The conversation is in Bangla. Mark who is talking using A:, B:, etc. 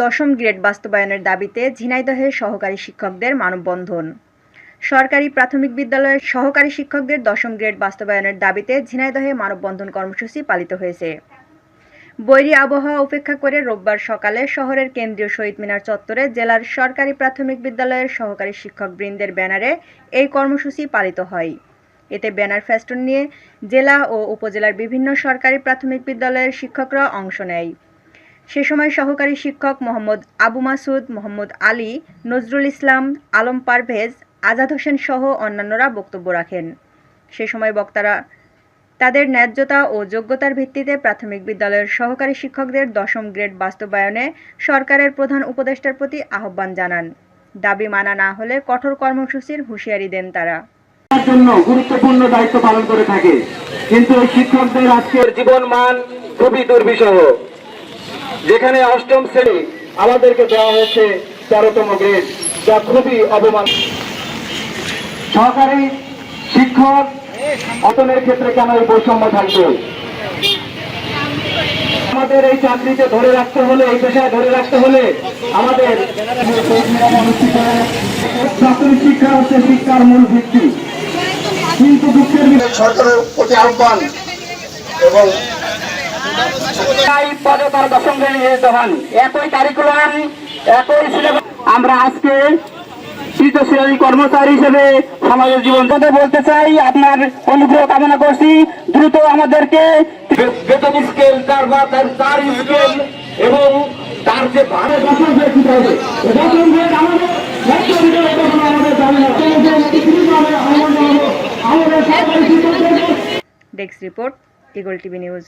A: দশম গ্রেড বাস্তবায়নের দাবিতে ঝিনাইদহে সহকারী শিক্ষকদের মানববন্ধন। সরকারি প্রাথমিক বিদ্যালয়ের সহকারী শিক্ষকদের দশম গ্রেড বাস্তবায়নের দাবিতে ঝিনাইদহে মানববন্ধন কর্মসূচি পালিত হয়েছে। বৈরী আবহাওয়া উপেক্ষা করে রোববার সকালে শহরের কেন্দ্রীয় শহীদ মিনার চত্বরে জেলার সরকারি প্রাথমিক বিদ্যালয়ের সহকারী শিক্ষকবৃন্দের ব্যানারে এই কর্মসূচি পালিত হয়। এতে ব্যানার ফেস্টুন নিয়ে জেলা ও উপজেলার বিভিন্ন সরকারি প্রাথমিক বিদ্যালয়ের শিক্ষকরা অংশ নেয়। সে সময় সহকারী শিক্ষক মোহাম্মদ আবু মাসুদ, মোহাম্মদ আলী, নজরুল ইসলাম, আলম পারভেজ, আজাদ হোসেন সহ অন্যান্যরা বক্তব্য রাখেন। সে সময় বক্তারা তাদের ন্যায্যতা ও যোগ্যতার ভিত্তিতে প্রাথমিক বিদ্যালয়ের সহকারী শিক্ষকদের দশম গ্রেড বাস্তবায়নে সরকারের প্রধান উপদেষ্টার প্রতি আহ্বান জানান। দাবি মানা না হলে কঠোর কর্মসূচির হুঁশিয়ারি দেন তারা।
B: জন্য গুরুত্বপূর্ণ দায়িত্ব পালন করে থাকে। কিন্তু শিক্ষকদের আজকের জীবন মান খুবই দুর্বিষহ। যেখানে অষ্টম শ্রেণি আমাদেরকে দেওয়া হয়েছে তেরোতম গ্রেড, যা খুবই অবমান সহকারী শিক্ষক, অতনের ক্ষেত্রে কেন এই বৈষম্য থাকবে? আমাদের এই চাকরিতে ধরে রাখতে হলে, এই পেশায় ধরে রাখতে হলে আমাদের প্রাথমিক শিক্ষা হচ্ছে শিক্ষার মূল ভিত্তি। কিন্তু দুঃখের সরকারের প্রতি আহ্বান এবং পদে তার দশম শ্রেণি নিয়োজিত হন একই কারিকুলাম একই সিলেবাস আমরা আজকে তৃতীয় শ্রেণি কর্মচারী হিসেবে সমাজের জীবন কথা বলতে চাই। আপনার অনুগ্রহ কামনা করছি। দ্রুত আমাদেরকে বেতন স্কেল তার বা তার তার স্কেল এবং তার যে ভাড়া হবে। আমাদের
A: desk report Eagle TV news